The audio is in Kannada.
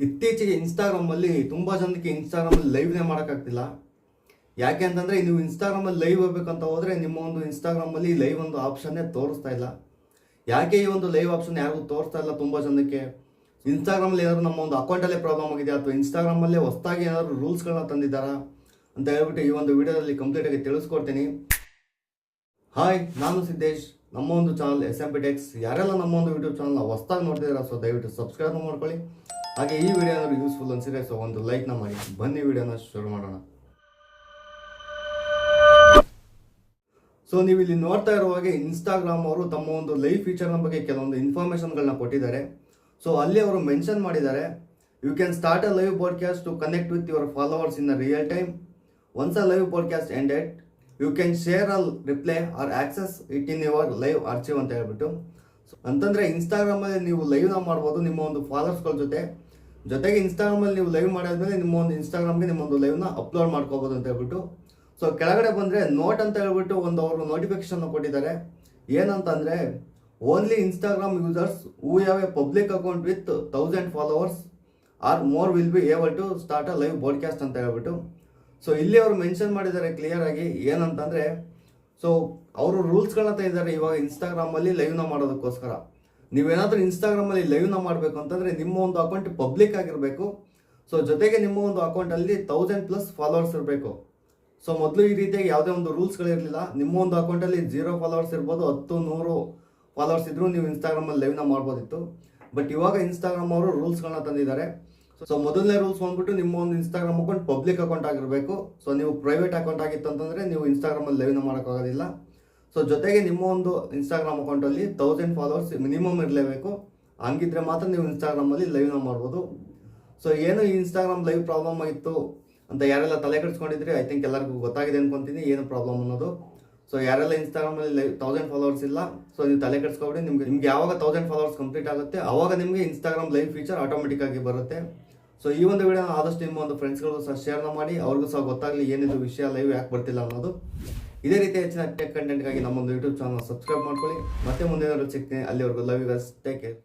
ಇತ್ತೀಚೆಗೆ ಇನ್ಸ್ಟಾಗ್ರಾಮಲ್ಲಿ ತುಂಬ ಜನಕ್ಕೆ ಇನ್ಸ್ಟಾಗ್ರಾಮಲ್ಲಿ ಲೈವ್ನೇ ಮಾಡೋಕ್ಕಾಗ್ತಿಲ್ಲ. ಯಾಕೆ ಅಂತಂದರೆ ನೀವು ಇನ್ಸ್ಟಾಗ್ರಾಮಲ್ಲಿ ಲೈವ್ ಹೋಗ್ಬೇಕಂತ ಹೋದರೆ ನಿಮ್ಮ ಒಂದು ಇನ್ಸ್ಟಾಗ್ರಾಮಲ್ಲಿ ಲೈವ್ ಒಂದು ಆಪ್ಷನ್ನೇ ತೋರಿಸ್ತಾ ಇಲ್ಲ. ಯಾಕೆ ಈ ಒಂದು ಲೈವ್ ಆಪ್ಷನ್ ಯಾರಿಗೂ ತೋರಿಸ್ತಾ ಇಲ್ಲ ತುಂಬ ಜನಕ್ಕೆ? ಇನ್ಸ್ಟಾಗ್ರಾಮಲ್ಲಿ ಏನಾದರೂ ನಮ್ಮ ಒಂದು ಅಕೌಂಟಲ್ಲೇ ಪ್ರಾಬ್ಲಮ್ ಆಗಿದೆ ಅಥವಾ ಇನ್ಸ್ಟಾಗ್ರಾಮಲ್ಲೇ ಹೊಸದಾಗಿ ಏನಾದ್ರು ರೂಲ್ಸ್ಗಳನ್ನ ತಂದಿದ್ದಾರಾ ಅಂತ ಹೇಳ್ಬಿಟ್ಟು ಈ ಒಂದು ವಿಡಿಯೋದಲ್ಲಿ ಕಂಪ್ಲೀಟಾಗಿ ತಿಳಿಸ್ಕೊಡ್ತೀನಿ. ಹಾಯ್ ನಾನು ಸಿದ್ದೇಶ್. ನಮ್ಮ ಒಂದು channel S M P techs ಯಾರೆಲ್ಲ ನಮ್ಮ ಒಂದು ಯೂಟ್ಯೂಬ್ ಚಾನಲ್ನ ಹೊಸ್ದಾಗಿ ನೋಡ್ತಿದ್ದೀರಾ, ಸೊ ದಯವಿಟ್ಟು ಸಬ್ಸ್ಕ್ರೈಬ್ ಮಾಡ್ಕೊಳ್ಳಿ. ಹಾಗೆ ಈ ವಿಡಿಯೋ ಏನಾದರೂ ಯೂಸ್ಫುಲ್ ಅನ್ಸಿದ್ರೆ, ಸೊ ಒಂದು ಲೈಕ್ನ ಮಾಡಿ. ಬನ್ನಿ ವಿಡಿಯೋನ ಶುರು ಮಾಡೋಣ. ಸೊ ನೀವು ಇಲ್ಲಿ ನೋಡ್ತಾ ಇರುವ ಹಾಗೆ ಇನ್ಸ್ಟಾಗ್ರಾಮ್ ಅವರು ತಮ್ಮ ಒಂದು ಲೈವ್ ಫೀಚರ್ನ ಬಗ್ಗೆ ಕೆಲವೊಂದು ಇನ್ಫಾರ್ಮೇಷನ್ಗಳನ್ನ ಕೊಟ್ಟಿದ್ದಾರೆ. ಸೊ ಅಲ್ಲಿ ಅವರು ಮೆನ್ಷನ್ ಮಾಡಿದ್ದಾರೆ you can start a live podcast to connect with your followers in a real time once a live podcast ended you can share all reply or access it in your live archive ಅಂತ ಹೇಳ್ಬಿಟ್ಟು. ಸೊ ಅಂತಂದ್ರೆ ಇನ್ಸ್ಟಾಗ್ರಾಮಲ್ಲಿ ನೀವು ಲೈವ್ನ ಮಾಡ್ಬೋದು ನಿಮ್ಮ ಒಂದು ಫಾಲೋವರ್ಸ್ಗಳ ಜೊತೆ. ಜೊತೆಗೆ ಇನ್ಸ್ಟಾಗ್ರಾಮಲ್ಲಿ ನೀವು ಲೈವ್ ಮಾಡಿದ್ಮೇಲೆ ನಿಮ್ಮ ಒಂದು ಇನ್ಸ್ಟಾಗ್ರಾಮ್ಗೆ ನಿಮ್ಮ ಒಂದು ಲೈವ್ನ ಅಪ್ಲೋಡ್ ಮಾಡ್ಕೋಬೋದು ಅಂತ ಹೇಳ್ಬಿಟ್ಟು. ಸೊ ಕೆಳಗಡೆ ಬಂದರೆ ನೋಟ್ ಅಂತ ಹೇಳ್ಬಿಟ್ಟು ಒಂದು ಅವರು ನೋಟಿಫಿಕೇಶನ್ ಕೊಟ್ಟಿದ್ದಾರೆ. ಏನಂತಂದರೆ only Instagram users who have a public account with thousand followers or more will be able to start a live podcast ಅಂತ ಹೇಳ್ಬಿಟ್ಟು. ಸೊ ಇಲ್ಲಿ ಅವರು ಮೆನ್ಷನ್ ಮಾಡಿದ್ದಾರೆ ಕ್ಲಿಯರ್ ಆಗಿ ಏನಂತಂದರೆ ಸೊ ಅವರು ರೂಲ್ಸ್ಗಳನ್ನ ತಂದಿದ್ದಾರೆ ಇವಾಗ ಇನ್ಸ್ಟಾಗ್ರಾಮಲ್ಲಿ ಲೈವ್ನ ಮಾಡೋದಕ್ಕೋಸ್ಕರ. ನೀವೇನಾದರೂ ಇನ್ಸ್ಟಾಗ್ರಾಮಲ್ಲಿ ಲೈವ್ನ ಮಾಡಬೇಕು ಅಂತಂದರೆ ನಿಮ್ಮ ಒಂದು ಅಕೌಂಟ್ ಪಬ್ಲಿಕ್ ಆಗಿರಬೇಕು. ಸೊ ಜೊತೆಗೆ ನಿಮ್ಮ ಒಂದು ಅಕೌಂಟಲ್ಲಿ ತೌಸಂಡ್ ಪ್ಲಸ್ ಫಾಲೋವರ್ಸ್ ಇರಬೇಕು. ಸೊ ಮೊದಲು ಈ ರೀತಿಯಾಗಿ ಯಾವುದೇ ಒಂದು ರೂಲ್ಸ್ಗಳಿರಲಿಲ್ಲ ನಿಮ್ಮ ಒಂದು ಅಕೌಂಟಲ್ಲಿ ಜೀರೋ ಫಾಲೋವರ್ಸ್ ಇರ್ಬೋದು, ಹತ್ತು, ನೂರು ಫಾಲೋವರ್ಸ್ ಇದ್ದರೂ ನೀವು ಇನ್ಸ್ಟಾಗ್ರಾಮಲ್ಲಿ ಲೈವ್ನ ಮಾಡ್ಬೋದಿತ್ತು. ಬಟ್ ಇವಾಗ ಇನ್ಸ್ಟಾಗ್ರಾಮ್ ಅವರು ರೂಲ್ಸ್ಗಳನ್ನ ತಂದಿದ್ದಾರೆ. ಸೊ ಮೊದಲನೇ ರೂಲ್ಸ್ ಬಂದ್ಬಿಟ್ಟು ನಿಮ್ಮ ಒಂದು ಇನ್ಸ್ಟಾಗ್ರಾಮ್ ಅಕೌಂಟ್ ಪಬ್ಲಿಕ್ ಅಕೌಂಟ್ ಆಗಿರಬೇಕು. ಸೊ ನೀವು ಪ್ರೈವೇಟ್ ಅಕೌಂಟ್ ಆಗಿತ್ತು ಅಂತಂದರೆ ನೀವು ಇನ್ಸ್ಟಾಗ್ರಾಮಲ್ಲಿ ಲೈವ್ನ ಮಾಡೋಕ್ಕಾಗೋದಿಲ್ಲ. ಸೊ ಜೊತೆಗೆ ನಿಮ್ಮ ಒಂದು ಇನ್ಸ್ಟಾಗ್ರಾಮ್ ಅಕೌಂಟಲ್ಲಿ ತೌಸಂಡ್ ಫಾಲೋವರ್ಸ್ ಮಿನಿಮಮ್ ಇರಲೇಬೇಕು. ಹಂಗಿದ್ರೆ ಮಾತ್ರ ನೀವು ಇನ್ಸ್ಟಾಗ್ರಾಮಲ್ಲಿ ಲೈವ್ನ ಮಾಡ್ಬೋದು. ಸೊ ಏನು ಈ ಇನ್ಸ್ಟಾಗ್ರಾಮ್ ಲೈವ್ ಪ್ರಾಬ್ಲಮ್ ಆಗಿತ್ತು ಅಂತ ಯಾರೆಲ್ಲ ತಲೆ ಕೆಡಿಸ್ಕೊಂಡಿದ್ರಿ? ಐ ಥಿಂಕ್ ಎಲ್ಲರಿಗೂ ಗೊತ್ತಾಗಿದೆ ಅನ್ಕೊಂತೀನಿ. ಏನು ಪ್ರಾಬ್ಲಮ್ ಅನ್ನೋದು? ಸೊ ಯಾರೆಲ್ಲ ಇನ್ಸ್ಟಾಗ್ರಾಮಲ್ಲಿ ತೌಸಂಡ್ ಫಾಲೋವರ್ಸ್ ಇಲ್ಲ ಸೊ ನೀವು ತಲೆ ಕೆಡಿಸ್ಕೊಬಿಡಿ, ನಿಮ್ಗೆ ನಿಮ್ಗೆ ಯಾವಾಗ ತೌಸಂಡ್ ಫಾಲೋವರ್ಸ್ ಕಂಪ್ಲೀಟ್ ಆಗುತ್ತೆ, ಅವಾಗ ನಿಮಗೆ ಇನ್ಸ್ಟಾಗ್ರಾಮ್ ಲೈವ್ ಫೀಚರ್ ಆಟೋಮೆಟಿಕ್ ಆಗಿ ಬರುತ್ತೆ. ಸೊ ಈ ಒಂದು ವಿಡಿಯೋನ ಆದಷ್ಟು ನಿಮ್ಮ ಒಂದು ಫ್ರೆಂಡ್ಸ್ಗಳು ಸಹ ಶೇರ್ನ ಮಾಡಿ, ಅವ್ರಿಗೂ ಸಹ ಗೊತ್ತಾಗಲಿ ಏನಿದು ವಿಷಯ ಲೈವ್ ಯಾಕೆ ಬರ್ತಿಲ್ಲ ಅನ್ನೋದು. ಇದೇ ರೀತಿ ಹೆಚ್ಚಿನ ಟೆಕ್ ಕಂಟೆಂಟ್ಗಾಗಿ ನಮ್ಮೊಂದು ಯೂಟ್ಯೂಬ್ ಚಾನಲ್ ಸಬ್ಸ್ಕ್ರೈಬ್ ಮಾಡ್ಕೊಳ್ಳಿ. ಮತ್ತೆ ಮುಂದೆ ಸಿಗ್ತೀನಿ. ಅಲ್ಲಿವರೆಗೂ love you guys take care